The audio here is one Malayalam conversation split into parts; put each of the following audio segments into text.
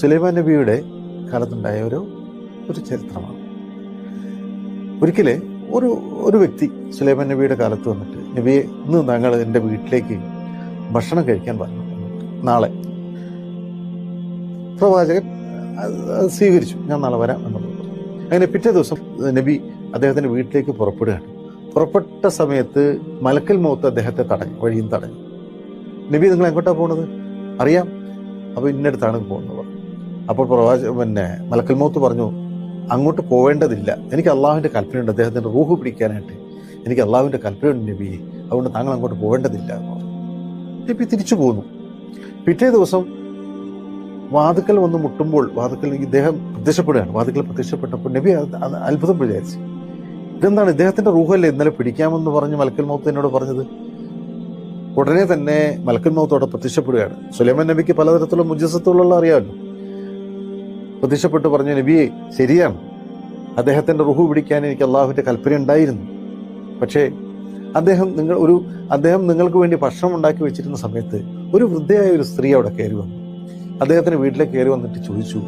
സുലൈമാൻ നബിയുടെ കാലത്തുണ്ടായ ഒരു ഒരു ചരിത്രമാണ്. ഒരിക്കലെ ഒരു ഒരു വ്യക്തി സുലൈമാൻ നബിയുടെ കാലത്ത് വന്നിട്ട് നബിയെ ഇന്ന് താങ്കൾ എന്റെ വീട്ടിലേക്ക് ഭക്ഷണം കഴിക്കാൻ പറഞ്ഞു നാളെ. പ്രവാചകൻ സ്വീകരിച്ചു. ഞാൻ നാളെ വരാം എന്ന് പറഞ്ഞു. അങ്ങനെ പിറ്റേ ദിവസം നബി അദ്ദേഹത്തിന്റെ വീട്ടിലേക്ക് പുറപ്പെടുകയാണ്. പുറപ്പെട്ട സമയത്ത് മലക്കൽ മൗത്ത് അദ്ദേഹത്തെ തടഞ്ഞു വഴിയും തടഞ്ഞു. നബി നിങ്ങൾ എങ്ങോട്ടാണ് പോകുന്നത് അറിയാം. അപ്പോൾ ഇന്നടുത്താണ് പോകുന്നത് അപ്പോൾ പ്രവാച പിന്നെ മലക്കൽ മൗത്ത് പറഞ്ഞു അങ്ങോട്ട് പോവേണ്ടതില്ല. എനിക്ക് അള്ളാഹുവിന്റെ കൽപ്പനയുണ്ട്. അദ്ദേഹത്തിന്റെ റൂഹ് പിടിക്കാനായിട്ട് എനിക്ക് അള്ളാഹുവിന്റെ കൽപ്പനയുണ്ട് നബി. അതുകൊണ്ട് താങ്കൾ അങ്ങോട്ട് പോവേണ്ടതില്ല. എന്ന് പറഞ്ഞു നബി തിരിച്ചു പോന്നു. പിറ്റേ ദിവസം വാതുക്കൽ വന്ന് മുട്ടുമ്പോൾ വാതുക്കൽ ഇദ്ദേഹം പ്രത്യക്ഷപ്പെടുകയാണ്. വാതുക്കൽ പ്രത്യക്ഷപ്പെട്ടപ്പോൾ നബി അത് അത് അത്ഭുതം വിചാരിച്ചു. ഇതെന്താണ്? ഇദ്ദേഹത്തിന്റെ റൂഹല്ലേ ഇന്നലെ പിടിക്കാമെന്ന് പറഞ്ഞ് മലക്കൽ മൗത്ത് എന്നോട് പറഞ്ഞത്? ഉടനെ തന്നെ മലക്കൽ മൗത്തോടെ പ്രത്യക്ഷപ്പെടുകയാണ്. സുലൈമാൻ നബിക്ക് പലതരത്തിലുള്ള മുജസത്തുള്ള അറിയാമല്ലോ. പ്രത്യക്ഷപ്പെട്ട് പറഞ്ഞു നബിയെ ശരിയാണ്. അദ്ദേഹത്തിന്റെ റുഹു പിടിക്കാൻ എനിക്ക് അള്ളാഹുവിന്റെ കൽപ്പന ഉണ്ടായിരുന്നു. പക്ഷേ അദ്ദേഹം നിങ്ങൾ ഒരു അദ്ദേഹം നിങ്ങൾക്ക് വേണ്ടി ഭക്ഷണം ഉണ്ടാക്കി വെച്ചിരുന്ന സമയത്ത് ഒരു വൃദ്ധയായ ഒരു സ്ത്രീ അവിടെ കയറി വന്നു. അദ്ദേഹത്തിന്റെ വീട്ടിലേക്ക് കയറി വന്നിട്ട് ചോദിച്ചു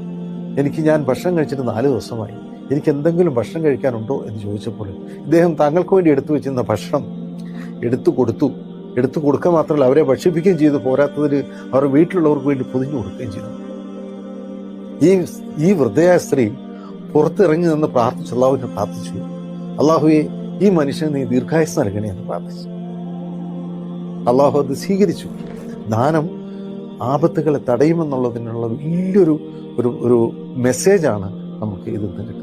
എനിക്ക് ഞാൻ ഭക്ഷണം കഴിച്ചിട്ട് നാല് ദിവസമായി. എനിക്ക് എന്തെങ്കിലും ഭക്ഷണം കഴിക്കാനുണ്ടോ? എന്ന് ചോദിച്ചപ്പോൾ ഇദ്ദേഹം താങ്കൾക്ക് വേണ്ടി എടുത്തു വെച്ചിരുന്ന ഭക്ഷണം എടുത്തു കൊടുത്തു. എടുത്തു കൊടുക്കുക മാത്രമല്ല അവരെ ഭക്ഷിപ്പിക്കുകയും ചെയ്തു. പോരാത്തതിന് അവർ വീട്ടിലുള്ളവർക്ക് വേണ്ടി പൊതിഞ്ഞു കൊടുക്കുകയും ചെയ്തു. ഈ ഈ വൃദ്ധയായ സ്ത്രീ പുറത്തിറങ്ങി നിന്ന് പ്രാർത്ഥിച്ചു അള്ളാഹുവിനെ പ്രാർത്ഥിച്ചു. അള്ളാഹുവെ ഈ മനുഷ്യന് നീ ദീർഘായുസ് നൽകണേ എന്ന് പ്രാർത്ഥിച്ചു. അള്ളാഹു അത് സ്വീകരിച്ചു. ദാനം ആപത്തുകളെ തടയുമെന്നുള്ളതിനുള്ള വലിയൊരു ഒരു ഒരു മെസ്സേജാണ് നമുക്ക് ഇതിൽ നിന്ന്